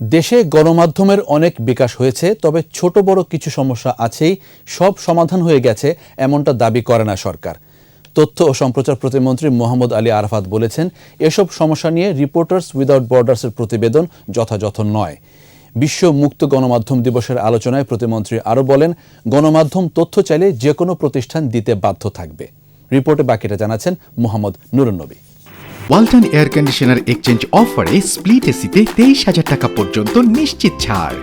দেশে গণমাধ্যমের অনেক বিকাশ হয়েছে, তবে ছোট বড় কিছু সমস্যা আছেই, সব সমাধান হয়ে গেছে, এমনটা দাবি করে না সরকার। তথ্য ও সম্প্রচার প্রতিমন্ত্রী মোহাম্মদ আলী আরফাত বলেছেন, এসব সমস্যা নিয়ে রিপোর্টার্স উইদাউট বর্ডার্সের প্রতিবেদন যথাযথ নয়। বিশ্ব মুক্ত গণমাধ্যম দিবসের আলোচনায় প্রতিমন্ত্রী আরও বলেন, গণমাধ্যম তথ্য চাইলে যে কোনো প্রতিষ্ঠান দিতে বাধ্য থাকবে। রিপোর্টে বাকিটা জানাচ্ছেন Mohammad Nurunnabi Walton air conditioner exchange অফারে স্প্লিট এসিতে তেইশ হাজার টাকা পর্যন্ত নিশ্চিত ছাড়।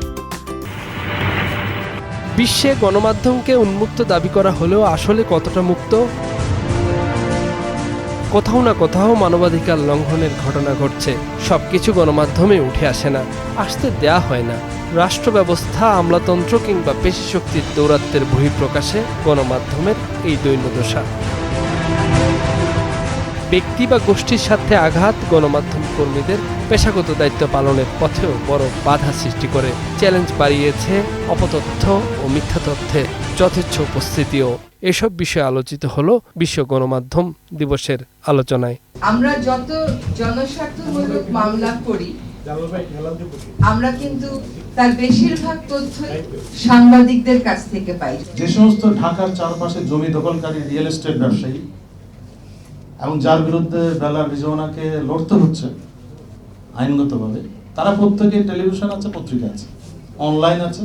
বিশ্বে গণমাধ্যমকে উন্মুক্ত দাবি করা হলেও আসলে কতটা মুক্ত? কোথাও না কোথাও মানবাধিকার লঙ্ঘনের ঘটনা ঘটছে। সবকিছু গণমাধ্যমে উঠে আসে না, আসতে দেয়া হয় না। রাষ্ট্র ব্যবস্থা আমলাতন্ত্র কিংবা পেশি শক্তির দৌরাত্মের বহিঃপ্রকাশে গণমাধ্যমের এই দৈন্যদশা। ব্যক্তি বা গোষ্ঠীর সাথে আঘাত গণমাধ্যম কর্মীদের পেশাগত দায়িত্ব পালনের পথেও বড় বাধা সৃষ্টি করে। চ্যালেঞ্জ বাড়িয়েছে অপতথ্য ও মিথ্যা তথ্যে যথেচ্ছ উপস্থিতিও। এসব বিষয়ে আলোচিত হলো বিশ্ব গণমাধ্যম দিবসের আলোচনায়। আমরা যত জনস্বার্থমূলক মামলা করি আমরা কিন্তু তার বেশিরভাগ তথ্যই সাংবাদিকদের কাছ থেকে পাই। যে সমস্ত ঢাকার চারপাশে জমি দখলকারী রিয়েল এস্টেট ব্যবসায়ী এবং যার বিরুদ্ধে বেলার রিজওয়ানাকে লড়তে হচ্ছে আইনগতভাবে তারা প্রত্যেকে টেলিভিশন আছে পত্রিকা আছে অনলাইন আছে।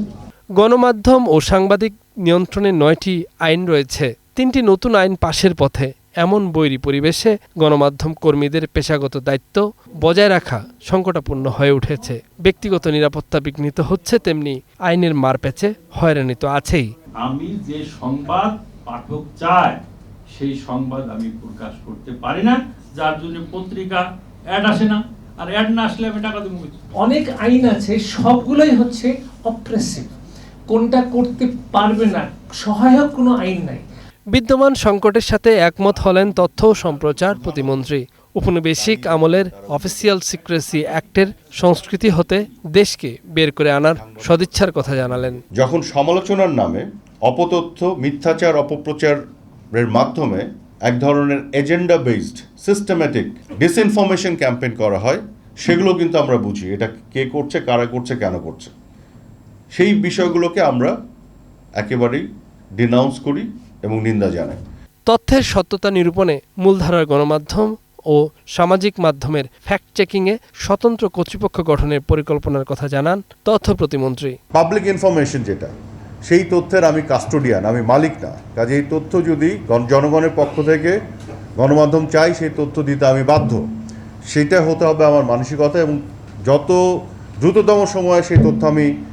গণমাধ্যম ও সাংবাদিক নিয়ন্ত্রণে নয়টি আইন রয়েছে তিনটি নতুন আইন পাশের পথে এমন বৈরী পরিবেশে গণমাধ্যম কর্মীদের পেশাগত দায়িত্ব বজায় রাখা সংকটাপূর্ণ হয়ে উঠেছে। ব্যক্তিগত নিরাপত্তা বিঘ্নিত হচ্ছে তেমনি আইনের মারপ্যাচে হয়রানি তো আছেই। আমি যে সংবাদ পাঠক চায় সেই সংবাদ আমি প্রকাশ করতে পারি না যার জন্য পত্রিকা অ্যাড আসে না। আর অ্যাড না আসলে আমি টাকা দেবো অনেক আইন আছে সবগুলোই হচ্ছে অপ্রেসিভ কোনটা করতে পারবে না সহায়ক কোনো আইন নাই। বিদ্যমান সংকটের সাথে একমত হলেন তথ্য ও সম্প্রচার প্রতিমন্ত্রী। উপনিবেশিক আমলের অফিসিয়াল সিক্রেসি অ্যাক্টের সংস্কৃতি হতে দেশকে বের করে আনার সদিচ্ছার কথা জানালেন। যখন সমালোচনার নামে অপতথ্য মিথ্যাচার অপপ্রচারের মাধ্যমে এক ধরনের agenda based systematic disinformation campaign করা হয়। সেগুলো কিন্তু আমরা বুঝি এটা কে করছে কারা করছে কেন করছে। সেই বিষয়গুলোকে আমরা একেবারেই ডিনাউন্স করি এবং নিন্দা জানাই। তথ্যের সত্যতা নিরূপণে মূলধারার গণমাধ্যম ও সামাজিক মাধ্যমের ফ্যাক্ট চেকিংয়ে স্বতন্ত্র কর্তৃপক্ষ গঠনের পরিকল্পনার কথা জানান তথ্য প্রতিমন্ত্রী। পাবলিক ইনফরমেশন যেটা সেই তথ্যের আমি কাস্টোডিয়ান আমি মালিক না। কাজে এই তথ্য যদি গণ- জনগণের পক্ষ থেকে গণমাধ্যম চাই সেই তথ্য দিতে আমি বাধ্য। সেটা হতে হবে আমার মানসিকতা এবং যত দ্রুততম সময়ে সেই তথ্য আমি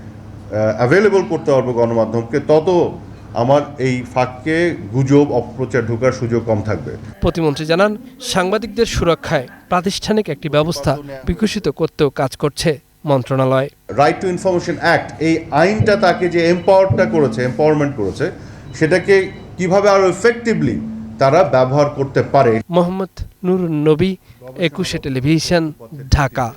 অ্যাভেলেবল করতে পারব গণমাধ্যমকে, তত আমার এই ফাঁককে গুজব, অপপ্রচার ঢোকার সুযোগ কম থাকবে। প্রতিমন্ত্রী জানান, সাংবাদিকদের সুরক্ষায় প্রাতিষ্ঠানিক একটি ব্যবস্থা বিকশিত করতেও কাজ করছে। মন্ত্রণালয়। রাইট টু ইনফরমেশন অ্যাক্ট এই আইনটা তাকে যে এম্পাওয়ারটা করেছে এম্পাওয়ারমেন্ট করেছে সেটাকে কীভাবে আরও এফেক্টিভলি তারা ব্যবহার করতে পারে? মোহাম্মদ নুর নবী একুশে টেলিভিশন ঢাকা।